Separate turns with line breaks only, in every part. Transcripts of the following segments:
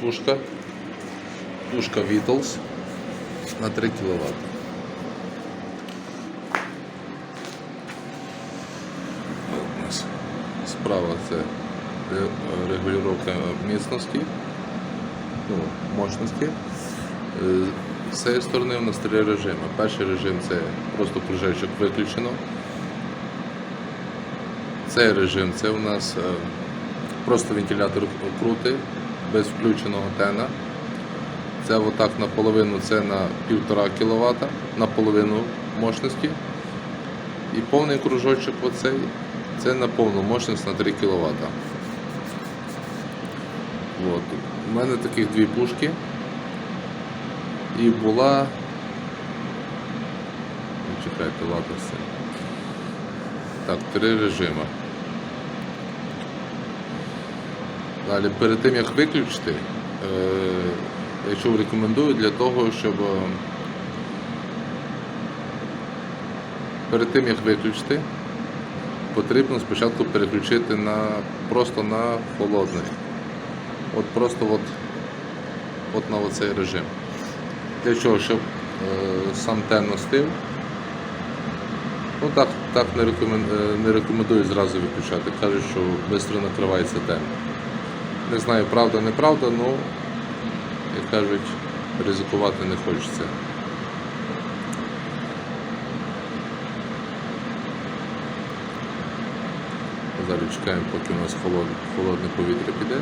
пушка. Пушка Beatles на 3 кВт. Справа це регулювання міцності, ну, мощності. Е, З цієї сторони у нас три режими. Перший режим це просто кружечок виключено. Цей режим це у нас е, просто вентилятор крути без включеного тена. Це отак наполовину це на 1,5 кВт, наполовину мощності. І повний кружочок оцей це на повну мощність на 3 кВт. От. У мене таких дві пушки. І була. Ну, Чекайте, ладно все. Так, три режими. Далі, перед тим як виключити, е, я чув рекомендую для того, щоб е, перед тим як виключити, потрібно спочатку переключити на просто на холодний. От просто от, от на оцей режим. Для чого? Щоб е, сам тен остив. Ну так, так не, рекомен... е, не рекомендую зразу виключати. Кажуть, що швидко накривається тен. Не знаю, правда, неправда, але, як кажуть, ризикувати не хочеться. Зараз чекаємо, поки у нас холодне, холодне повітря піде.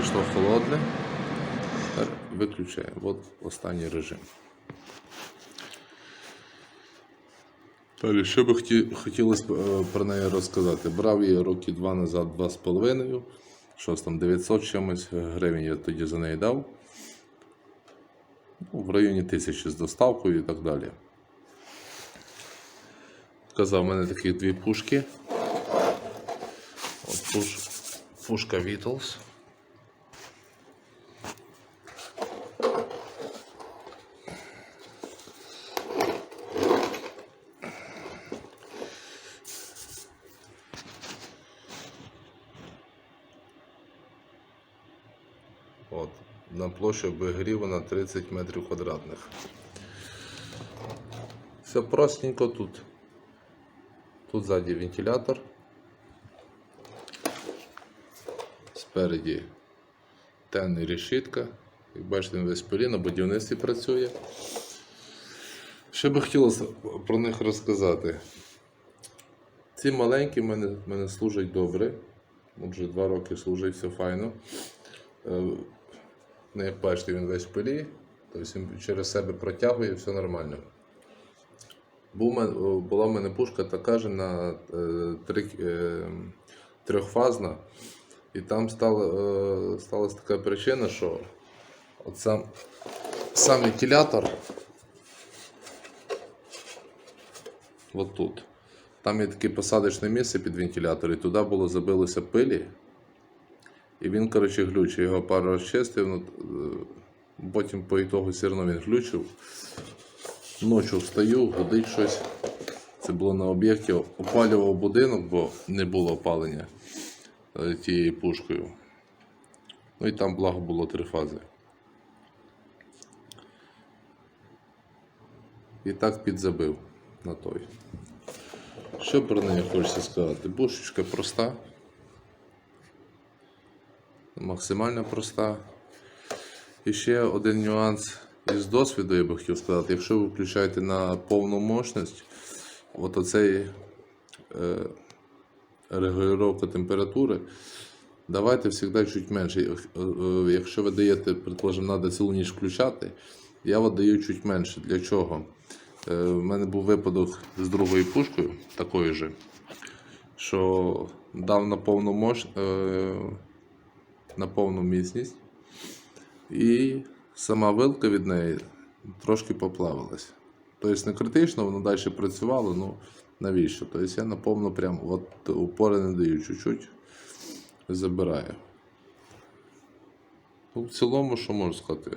Пішло холодне. Тепер виключаємо. От останній режим. Далі, що би хотілося е, про неї розказати? Брав її роки два назад, два з половиною. Щось там 900 чимось гривень я тоді за неї дав. Ну, в районі тисячі з доставкою і так далі. Казав, у мене такі дві пушки. От пуш, пушка Beatles. От, на площі обігріву на 30 метрів квадратних. Все простенько тут. Тут ззаді вентилятор. Спереді тен і решітка. Як бачите, весь пилі на будівництві працює. Що би хотілося про них розказати? Ці маленькі мене, мене служать добре. Отже, два роки служить все файно. Ну, як бачите, він весь в пилі, тобто він через себе протягує, все нормально. Була в мене пушка така ж на е, е, трьохфазна, і там стала, е, сталася така причина, що от сам, сам вентилятор от тут. Там є таке посадочне місце під вентилятор, і туди було забилося пилі. І він, коротше, глючив. Його пару раз чистив, ну, е, потім по ітогу все одно він глючив. Ночі встаю, гудить щось. Це було на об'єкті. Опалював будинок, бо не було опалення е, тією пушкою. Ну і там, благо, було три фази. І так підзабив на той. Що про неї хочеться сказати? Пушечка проста максимально проста. І ще один нюанс із досвіду, я би хотів сказати, якщо ви включаєте на повну мощність, от оцей е, регулювання температури, давайте завжди чуть менше. Е, е, Якщо ви даєте, предположимо, треба цілу ніч включати, я от даю чуть менше. Для чого? Е, У мене був випадок з другою пушкою, такою же, що дав на повну мощ, е, на повну міцність. І сама вилка від неї трошки поплавилась. Тобто не критично, воно далі працювало, ну навіщо? Тобто я на повну прям от упори не даю чуть-чуть, забираю. Ну, в цілому, що можу сказати?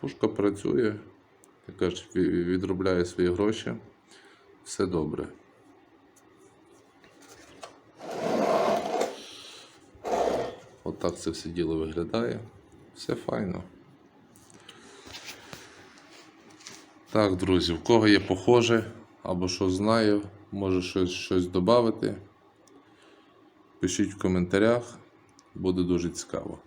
Пушка працює, як кажуть, ві- відробляє свої гроші. Все добре. Отак це все діло виглядає. Все файно. Так, друзі, в кого є похоже, або що знає, може щось, щось додати. Пишіть в коментарях, буде дуже цікаво.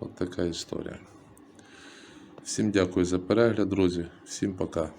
От історія. Всім дякую за перегляд, друзі. Всім пока.